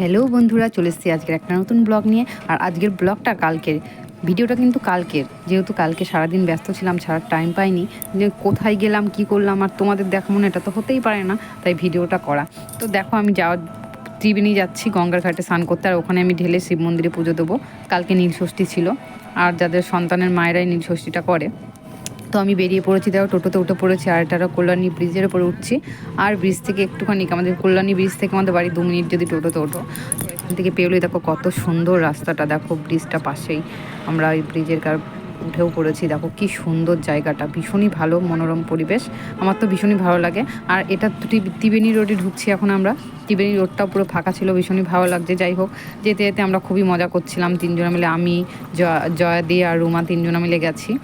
Hello বন্ধুরা, চলে এসেছি আজকের একটা নতুন ব্লগ নিয়ে। আর আজকের ব্লগটা কালকের। ভিডিওটা কিন্তু কালকের। যেহেতু কালকে সারাদিন ব্যস্ত ছিলাম, ছাড়ার টাইম পাইনি, যে কোথায় গেলাম, কি করলাম, আর তোমাদের দেখাবো মনে এটা তো হতেই পারে না, তাই ভিডিওটা করা। তো দেখো, আমি যাওয়ার ত্রিবেণী যাচ্ছি, গঙ্গার ঘাটে স্নান করতে, আর ওখানে আমি ঢেলে শিব মন্দিরে পুজো দেবো। কালকে নীলষষ্ঠী ছিল, আর যাদের সন্তানের মায়েরাই নীলষষ্ঠীটা করে তো আমি বেরিয়ে পড়েছি দেখো টোটোতে উঠে পড়েছি, আর এটা কল্যাণী ব্রিজের উপরে উঠছি। আর ব্রিজ থেকে একটুখানি, আমাদের কল্যাণী ব্রিজ থেকে আমাদের বাড়ি দু মিনিট যদি টোটোতে ওঠো। এখান থেকে পেরোলে দেখো কত সুন্দর রাস্তাটা, দেখো ব্রিজটা পাশেই। আমরা ওই ব্রিজের কার, উঠেও পড়েছি, দেখো কি সুন্দর জায়গাটা, ভীষণই ভালো মনোরম পরিবেশ। আমার তো ভীষণই ভালো লাগে। আর এটা ত্রি- ত্রিবেণী রোডে ঢুকছি এখন আমরা। ত্রিবেণী রোডটাও পুরো ফাঁকা ছিল, ভীষণই ভালো লাগছে। যাই হোক, যেতে যেতে আমরা খুবই মজা করছিলাম। তিনজনে মিলে আমি, জয়া দিয়ে আর রুমা তিনজনে মিলে গেছি।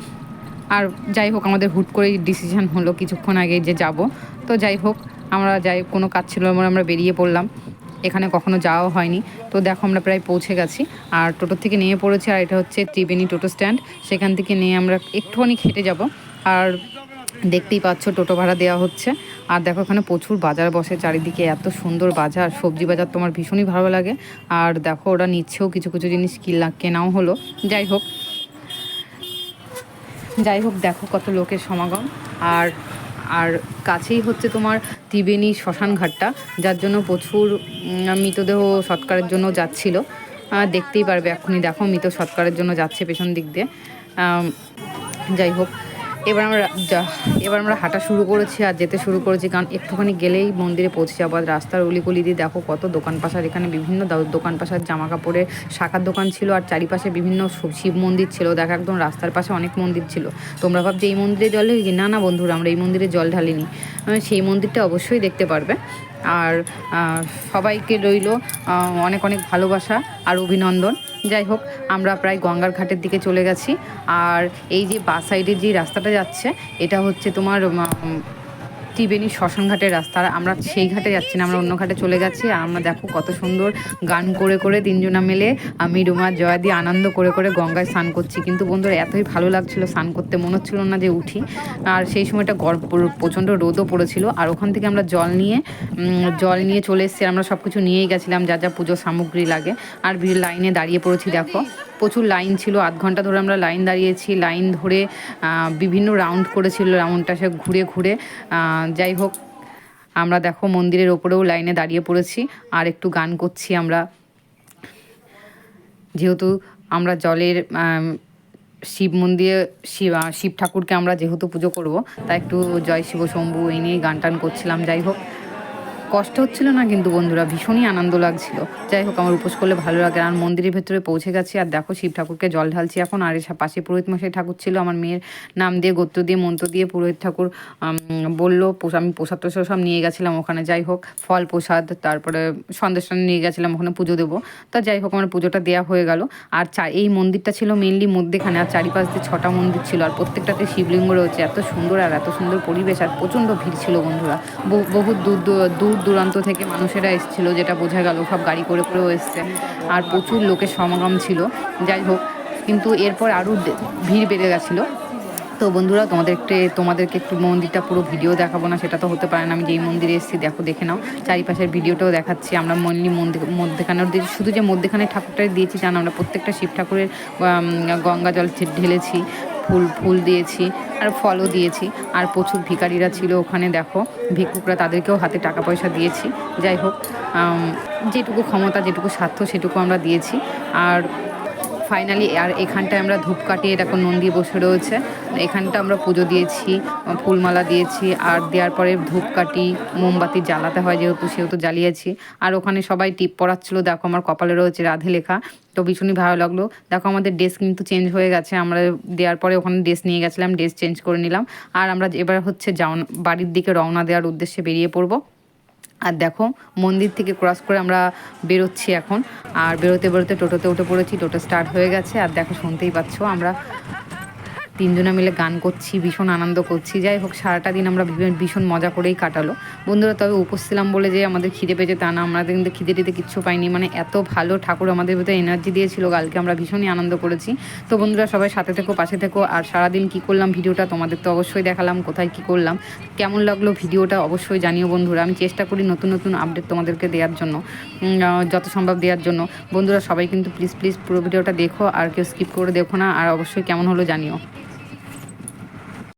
আর যাই হোক আমাদের হুট করেই ডিসিশন হলো কিছুক্ষণ আগে যে যাব। তো যাই হোক আমরা যাই কোনো কাজ ছিল না, আমরা বেরিয়ে পড়লাম। এখানে কখনো যাওয়া হয়নি। তো দেখো আমরা প্রায় পৌঁছে গেছি। আর টোটো থেকে নিয়ে পড়েছি আর এটা হচ্ছে ত্রিবেণী টোটো স্ট্যান্ড। সেখান থেকে নিয়ে আমরা একটুখানি হেঁটে যাব। আর দেখতেই পাচ্ছ টোটো ভাড়া দেওয়া হচ্ছে। আর দেখো এখানে প্রচুর বাজার বসে চারিদিকে এত সুন্দর বাজার। সবজি বাজার তোমার ভীষণই ভালো লাগে। আর দেখো ওরা নিচ্ছেও কিছু কিছু জিনিস কিনলা কেনাও হলো। যাই হোক যাই হোক, দেখো কত লোকের সমাগম। আর আর কাছেই হচ্ছে তোমার ত্রিবেণী শ্মশান ঘাটটা, যার জন্য প্রচুর মৃতদেহ সৎকারের জন্য যাচ্ছিল। দেখতেই পারবে এখনই দেখো মৃত সৎকারের জন্য যাচ্ছে পেছন দিক দিয়ে। যাই হোক এবার আমরা এবার আমরা হাঁটা শুরু করেছি আর যেতে শুরু করেছি, কারণ একটুখানি গেলেই মন্দিরে পৌঁছে যাব। আর রাস্তার অলিগলি দিয়ে দেখো কত দোকান পাশার এখানে বিভিন্ন দোকান পাশার জামা কাপড়ের শাখার দোকান ছিল, আর চারিপাশে বিভিন্ন শিব মন্দির ছিল, দেখো একদম রাস্তার পাশে অনেক মন্দির ছিল। তোমরা ভাবছ এই মন্দিরে জল ঢেলেছি না না বন্ধুরা, আমরা এই মন্দিরে জল ঢালিনি। সেই মন্দিরটা অবশ্যই দেখতে পারবে। আর সবাইকে রইল অনেক অনেক ভালোবাসা আর অভিনন্দন। যাই হোক, আমরা প্রায় গঙ্গার ঘাটের দিকে চলে গেছি। আর এই যে বা সাইডের যে রাস্তাটা যাচ্ছে, এটা হচ্ছে তোমার ত্রিবেণী শ্মশান ঘাটের রাস্তা আমরা সেই ঘাটে যাচ্ছি না, আমরা অন্য ঘাটে চলে গেছি আর আমরা দেখো কত সুন্দর গান করে করে তিনজনা মিলে আমি, রুমা জয়া দিয়ে আনন্দ করে করে গঙ্গায় স্নান করছি। কিন্তু বন্ধুরা, এতই ভালো লাগছিল স্নান করতে, মনে হচ্ছিল না যে উঠি। আর সেই সময়টা গরম প্রচণ্ড রোদও পড়েছিল। আর ওখান থেকে আমরা জল নিয়ে জল নিয়ে চলে এসেছি। আমরা সব কিছু নিয়েই গেছিলাম, যা যা পুজোর সামগ্রী লাগে। আর ভিড় লাইনে দাঁড়িয়ে পড়েছি, দেখো। প্রচুর লাইন ছিল, আধ ঘণ্টা ধরে আমরা লাইন দাঁড়িয়েছি, লাইন ধরে বিভিন্ন রাউন্ড করেছিল রাউন্ডটা সে ঘুরে ঘুরে। যাই হোক, আমরা দেখো মন্দিরের ওপরেও লাইনে দাঁড়িয়ে পড়েছি, আর একটু গান করছি আমরা। যেহেতু আমরা জলের শিব মন্দিরে, শিব শিব ঠাকুরকে আমরা যেহেতু পুজো করব, তাই একটু জয় শিব শম্ভু এই নিয়ে গান টান করছিলাম, যাই হোক। কষ্ট হচ্ছিল না, কিন্তু বন্ধুরা ভীষণই আনন্দ লাগছিল। যাই হোক, আমার উপোস করলে ভালো লাগে। আর মন্দিরের ভেতরে পৌঁছে গেছি, আর দেখো শিব ঠাকুরকে জল ঢালছি এখন, আর এসব পাশে পুরোহিত মশাই ঠাকুর ছিল, আমার মেয়ের নাম দিয়ে, গোত্র দিয়ে, মন্ত্র দিয়ে পুরোহিত ঠাকুর বলল আমি প্রসাদ টোসাদ সব নিয়ে গেছিলাম ওখানে, যাই হোক, ফল, প্রসাদ, তারপরে সন্দেশ নিয়ে গেছিলাম, ওখানে পুজো দেবো। তা যাই হোক, আমার পুজোটা দেওয়া হয়ে গেল। আর চা, এই মন্দিরটা ছিল মেনলি মধ্যেখানে, আর চারিপাশ দিয়ে ছটা মন্দির ছিল, আর প্রত্যেকটাতে শিবলিঙ্গ রয়েছে, এত সুন্দর আর এত সুন্দর পরিবেশ, আর প্রচণ্ড ভিড় ছিল বন্ধুরা। বহু দূর, দূর- দূর দূরান্ত থেকে মানুষেরা এসেছিল, যেটা বোঝা গেল সব গাড়ি করে করেও এসছে। আর প্রচুর লোকের সমাগম ছিল। যাই হোক, কিন্তু এরপর আরও ভিড় বেড়ে গেছিল। তো বন্ধুরা তোমাদের একটু তোমাদেরকে একটু মন্দিরটা পুরো ভিডিও দেখাবো না, সেটা তো হতে পারে না। আমি যেই মন্দিরে এসেছি, দেখো, দেখে নাও। চারিপাশের ভিডিওটাও দেখাচ্ছি। আমরা মন্দির মন্দির মধ্যেখানের দিয়ে শুধু যে মধ্যেখানে ঠাকুরটাই দিয়েছি জানো আমরা প্রত্যেকটা শিব ঠাকুরের গঙ্গা জল ঢেলেছি। ফুল ফুল দিয়েছি আর ফলও দিয়েছি। আর প্রচুর ভিকারিরা ছিল ওখানে, দেখো। ভিক্ষুকরা তাদেরকেও হাতে টাকা পয়সা দিয়েছি। যাই হোক যেটুকু ক্ষমতা, যেটুকু স্বার্থ, সেটুকু আমরা দিয়েছি। আর ফাইনালি আর এখানটায় আমরা ধূপ ধূপকাঠি এরকম নন্দী বসে রয়েছে। এখানটা আমরা পুজো দিয়েছি, ফুলমালা দিয়েছি, আর দেওয়ার পরে ধূপকাঠি মোমবাতি জ্বালাতে হয় যেহেতু, সেহেতু জ্বালিয়েছি। আর ওখানে সবাই টিপ পড়াচ্ছিল, দেখো আমার কপালে রয়েছে রাধে লেখা। তো ভীষণই ভালো লাগল। দেখো আমাদের ড্রেস কিন্তু চেঞ্জ হয়ে গেছে, আমরা দেওয়ার পরে ওখানে ড্রেস নিয়ে গেছিলাম, ড্রেস চেঞ্জ করে নিলাম। আর আমরা এবার হচ্ছে যাওন বাড়ির দিকে রওনা দেওয়ার উদ্দেশ্যে বেরিয়ে পড়ব। আর দেখো, মন্দির থেকে ক্রস করে আমরা বেরোচ্ছি এখন। আর বেরোতে বেরোতে টোটোতে উঠে পড়েছি, টোটো স্টার্ট হয়ে গেছে। আর দেখো, শুনতেই পাচ্ছ, আমরা তিনজনে মিলে গান করছি, ভীষণ আনন্দ করছি। যাই হোক, সারাটা দিন আমরা ভীষণ- মজা করেই কাটালো। বন্ধুরা, তবে উপোস ছিলাম বলে যে আমাদের খিদে পেয়েছে তা না, আমরা কিন্তু খিদে টিদে কিচ্ছু পাইনি। মানে এত ভালো ঠাকুর আমাদের ভিতরে এনার্জি দিয়েছিল, কালকে আমরা ভীষণই আনন্দ করেছি। তো বন্ধুরা, সবাই সাথে থেকো, পাশে থেকো। আর সারাদিন কি করলাম, ভিডিওটা তোমাদের তো অবশ্যই দেখালাম, কোথায় কি করলাম, কেমন লাগল ভিডিওটা অবশ্যই জানিও বন্ধুরা। আমি চেষ্টা করি নতুন নতুন আপডেট তোমাদেরকে দেওয়ার জন্য যত সম্ভব দেওয়ার জন্য। বন্ধুরা, সবাই কিন্তু প্লিজ প্লিজ পুরো ভিডিওটা দেখো, আর কেউ স্কিপ করে দেখো না, আর অবশ্যই কেমন হলো জানিও।